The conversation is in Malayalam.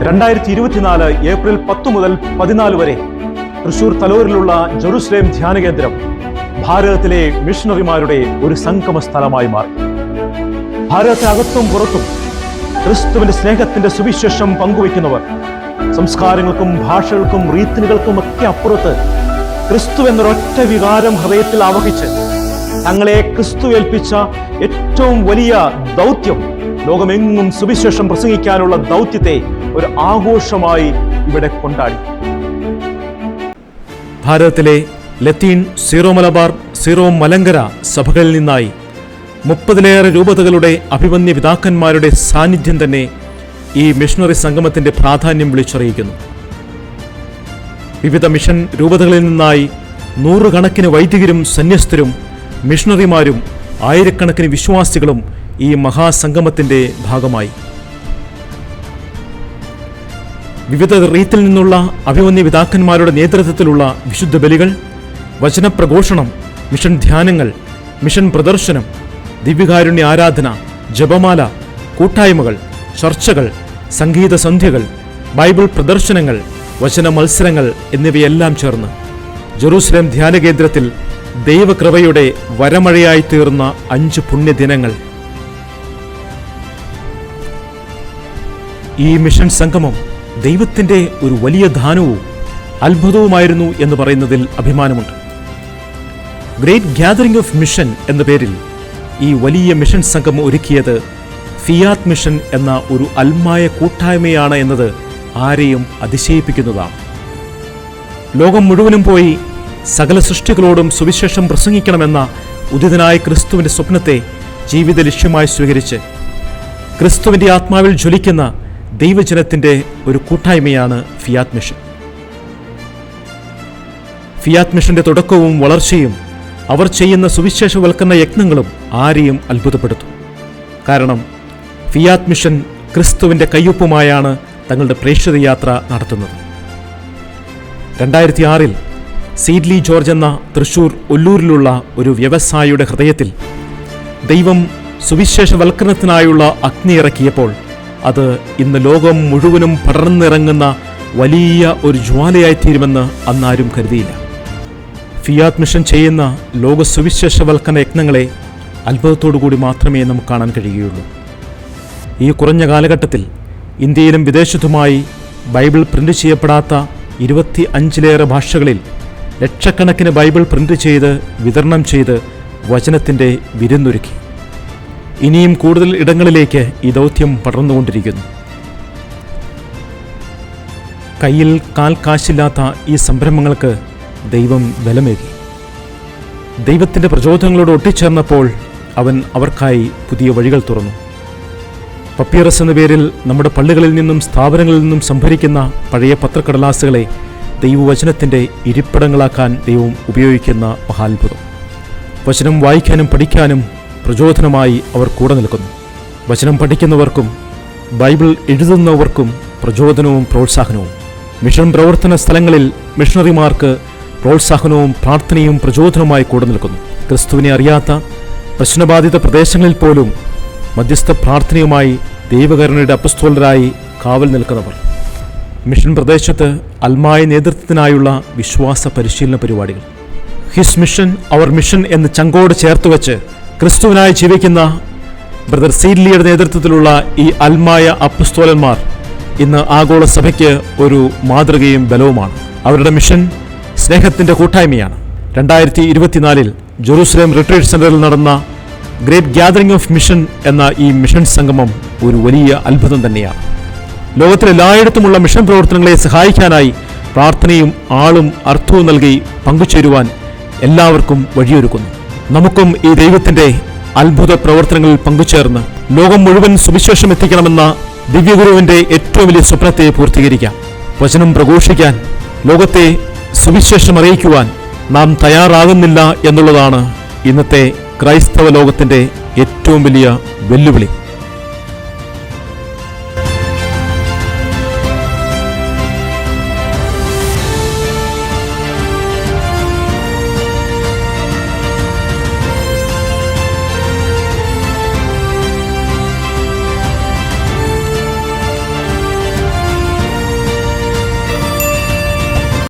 രണ്ടായിരത്തി ഇരുപത്തിനാല് ഏപ്രിൽ പത്ത് മുതൽ പതിനാല് വരെ തൃശൂർ തലോരിലുള്ള ജെറുസലേം ധ്യാന കേന്ദ്രം ഭാരതത്തിലെ മിഷണറിമാരുടെ ഒരു സംഗമ സ്ഥലമായി മാറി. ഭാരതത്തിനകത്തും പുറത്തും ക്രിസ്തുവിന്റെ സ്നേഹത്തിന്റെ സുവിശേഷം പങ്കുവയ്ക്കുന്നവർ സംസ്കാരങ്ങൾക്കും ഭാഷകൾക്കും റീത്തിനുകൾക്കും ഒക്കെ അപ്പുറത്ത് ക്രിസ്തു എന്നൊരൊറ്റ വികാരം ഹൃദയത്തിൽ ആവഹിച്ച് തങ്ങളെ ക്രിസ്തു ഏൽപ്പിച്ച ഏറ്റവും വലിയ ദൗത്യം ലോകമെങ്ങും സുവിശേഷം പ്രസംഗിക്കാനുള്ള ദൗത്യത്തെ ഒരു ആഘോഷമായി ഇവിടെ കൊണ്ടാടി. ഭാരതത്തിലെ ലത്തീൻ സീറോ മലബാർ സീറോ മലങ്കര സഭകളിൽ നിന്നായി മുപ്പതിലേറെ രൂപതകളുടെ അഭിമന്യ പിതാക്കന്മാരുടെ സാന്നിധ്യം തന്നെ ഈ മിഷണറി സംഗമത്തിന്റെ പ്രാധാന്യം വിളിച്ചറിയിക്കുന്നു. വിവിധ മിഷൻ രൂപതകളിൽ നിന്നായി നൂറുകണക്കിന് വൈദികരും സന്യസ്തരും മിഷണറിമാരും ആയിരക്കണക്കിന് വിശ്വാസികളും ഈ മഹാസംഗമത്തിന്റെ ഭാഗമായി. വിവിധ റീത്തിൽ നിന്നുള്ള അഭിമന്യ പിതാക്കന്മാരുടെ നേതൃത്വത്തിലുള്ള വിശുദ്ധ ബലികൾ വചനപ്രഘോഷണം മിഷൻ ധ്യാനങ്ങൾ മിഷൻ പ്രദർശനം ദിവ്യകാരുണ്യ ആരാധന ജപമാല കൂട്ടായ്മകൾ ചർച്ചകൾ സംഗീത സന്ധ്യകൾ ബൈബിൾ പ്രദർശനങ്ങൾ വചന മത്സരങ്ങൾ എന്നിവയെല്ലാം ചേർന്ന് ജെറൂസലേം ധ്യാനകേന്ദ്രത്തിൽ ദൈവകൃപയുടെ വരമഴയായി തീർന്ന അഞ്ച് പുണ്യദിനങ്ങൾ ഈ മിഷൻ സംഗമം ദൈവത്തിന്റെ ഒരു വലിയ ദാനവും അത്ഭുതവുമായിരുന്നു എന്ന് പറയുന്നതിൽ അഭിമാനമുണ്ട്. ഗ്രേറ്റ് ഗ്യാതറിംഗ് ഓഫ് മിഷൻ എന്ന പേരിൽ ഈ വലിയ മിഷൻ സംഘം ഒരുക്കിയത് ഫിയാത് മിഷൻ എന്ന ഒരു അൽമായ കൂട്ടായ്മയാണ് എന്നത് ആരെയും അതിശയിപ്പിക്കുന്നതാണ്. ലോകം മുഴുവനും പോയി സകല സൃഷ്ടികളോടും സുവിശേഷം പ്രസംഗിക്കണമെന്ന ഉദിതനായ ക്രിസ്തുവിന്റെ സ്വപ്നത്തെ ജീവിത ലക്ഷ്യമായി സ്വീകരിച്ച് ക്രിസ്തുവിന്റെ ആത്മാവിൽ ജ്വലിക്കുന്ന ദൈവജനത്തിന്റെ ഒരു കൂട്ടായ്മയാണ് ഫിയാത് മിഷൻ. ഫിയാത് മിഷന്റെ തുടക്കവും വളർച്ചയും അവർ ചെയ്യുന്ന സുവിശേഷവൽക്കരണ യത്നങ്ങളും ആരെയും അത്ഭുതപ്പെടുത്തും. കാരണം ഫിയാത് മിഷൻ ക്രിസ്തുവിന്റെ കയ്യൊപ്പുമായാണ് തങ്ങളുടെ പ്രേക്ഷിത യാത്ര നടത്തുന്നത്. രണ്ടായിരത്തി ആറിൽ സീഡ്ലി ജോർജ് എന്ന തൃശൂർ ഒല്ലൂരിലുള്ള ഒരു വ്യവസായിയുടെ ഹൃദയത്തിൽ ദൈവം സുവിശേഷവൽക്കരണത്തിനായുള്ള അഗ്നി ഇറക്കിയപ്പോൾ അത് ഇന്ന് ലോകം മുഴുവനും പടർന്നിറങ്ങുന്ന വലിയ ഒരു ജ്വാലയായിത്തീരുമെന്ന് അന്നാരും കരുതിയില്ല. ഫിയാത് മിഷൻ ചെയ്യുന്ന ലോക സുവിശേഷവൽക്കരണ യജ്ഞങ്ങളെ അത്ഭുതത്തോടുകൂടി മാത്രമേ നമുക്ക് കാണാൻ കഴിയുകയുള്ളൂ. ഈ കുറഞ്ഞ കാലഘട്ടത്തിൽ ഇന്ത്യയിലും വിദേശത്തുമായി ബൈബിൾ പ്രിന്റ് ചെയ്യപ്പെടാത്ത ഇരുപത്തി അഞ്ചിലേറെ ഭാഷകളിൽ ലക്ഷക്കണക്കിന് ബൈബിൾ പ്രിന്റ് ചെയ്ത് വിതരണം ചെയ്ത് വചനത്തിന്റെ വിരുന്നൊരുക്കി. ഇനിയും കൂടുതൽ ഇടങ്ങളിലേക്ക് ഈ ദൗത്യം പടർന്നുകൊണ്ടിരിക്കുന്നു. കയ്യിൽ കാൽ കാശില്ലാത്ത ഈ സംരംഭങ്ങൾക്ക് ദൈവം ബലമേകി. ദൈവത്തിന്റെ പ്രചോദനങ്ങളോട് ഒട്ടിച്ചേർന്നപ്പോൾ അവൻ അവർക്കായി പുതിയ വഴികൾ തുറന്നു. പപ്പിയറസ് എന്ന പേരിൽ നമ്മുടെ പള്ളികളിൽ നിന്നും സ്ഥാപനങ്ങളിൽ നിന്നും സംഭരിക്കുന്ന പഴയ പത്രക്കടലാസുകളെ ദൈവവചനത്തിന്റെ ഇരിപ്പിടങ്ങളാക്കാൻ ദൈവം ഉപയോഗിക്കുന്ന മഹാത്ഭുതം. വചനം വായിക്കാനും പഠിക്കാനും പ്രചോദനമായി അവർ കൂടെ നിൽക്കുന്നു. വചനം പഠിക്കുന്നവർക്കും ബൈബിൾ എഴുതുന്നവർക്കും പ്രചോദനവും പ്രോത്സാഹനവും. മിഷൻ പ്രവർത്തന സ്ഥലങ്ങളിൽ മിഷണറിമാർക്ക് പ്രോത്സാഹനവും പ്രാർത്ഥനയും പ്രചോദനവുമായി കൂടെ നിൽക്കുന്നു. ക്രിസ്തുവിനെ അറിയാത്ത പ്രശ്നബാധിത പ്രദേശങ്ങളിൽ പോലും മധ്യസ്ഥ പ്രാർത്ഥനയുമായി ദൈവകരുണയുടെ അപസ്തോലരായി കാവൽ നിൽക്കുന്നവർ. മിഷൻ പ്രദേശത്ത് അൽമായ നേതൃത്വത്തിനായുള്ള വിശ്വാസ പരിശീലന പരിപാടികൾ. ഹിസ് മിഷൻ അവർ മിഷൻ എന്ന് ചങ്കോട് ചേർത്ത് വെച്ച് ക്രിസ്തുവിനായി ജീവിക്കുന്ന ബ്രദർ സീഡ്ലിയുടെ നേതൃത്വത്തിലുള്ള ഈ അൽമായ അപ്പസ്തോലന്മാർ ഇന്ന് ആഗോള സഭയ്ക്ക് ഒരു മാതൃകയും ബലവുമാണ്. അവരുടെ മിഷൻ സ്നേഹത്തിന്റെ കൂട്ടായ്മയാണ്. രണ്ടായിരത്തി ഇരുപത്തിനാലിൽ ജെറൂസലേം റിട്രീറ്റ് സെന്ററിൽ നടന്ന ഗ്രേറ്റ് ഗ്യാതറിംഗ് ഓഫ് മിഷൻ എന്ന ഈ മിഷൻ സംഗമം ഒരു വലിയ അത്ഭുതം തന്നെയാണ്. ലോകത്തിലെല്ലായിടത്തുമുള്ള മിഷൻ പ്രവർത്തനങ്ങളെ സഹായിക്കാനായി പ്രാർത്ഥനയും ആളും അർത്ഥവും നൽകി പങ്കുചേരുവാൻ എല്ലാവർക്കും വഴിയൊരുക്കുന്നു. നമുക്കും ഈ ദൈവത്തിന്റെ അത്ഭുത പ്രവർത്തനങ്ങളിൽ പങ്കുചേർന്ന് ലോകം മുഴുവൻ സുവിശേഷം എത്തിക്കണമെന്ന ദിവ്യഗുരുവിന്റെ ഏറ്റവും വലിയ സ്വപ്നത്തെ പൂർത്തീകരിക്കാം. വചനം പ്രഘോഷിക്കാൻ ലോകത്തെ സുവിശേഷം അറിയിക്കുവാൻ നാം തയ്യാറാകുന്നില്ല എന്നുള്ളതാണ് ഇന്നത്തെ ക്രൈസ്തവ ലോകത്തിന്റെ ഏറ്റവും വലിയ വെല്ലുവിളി.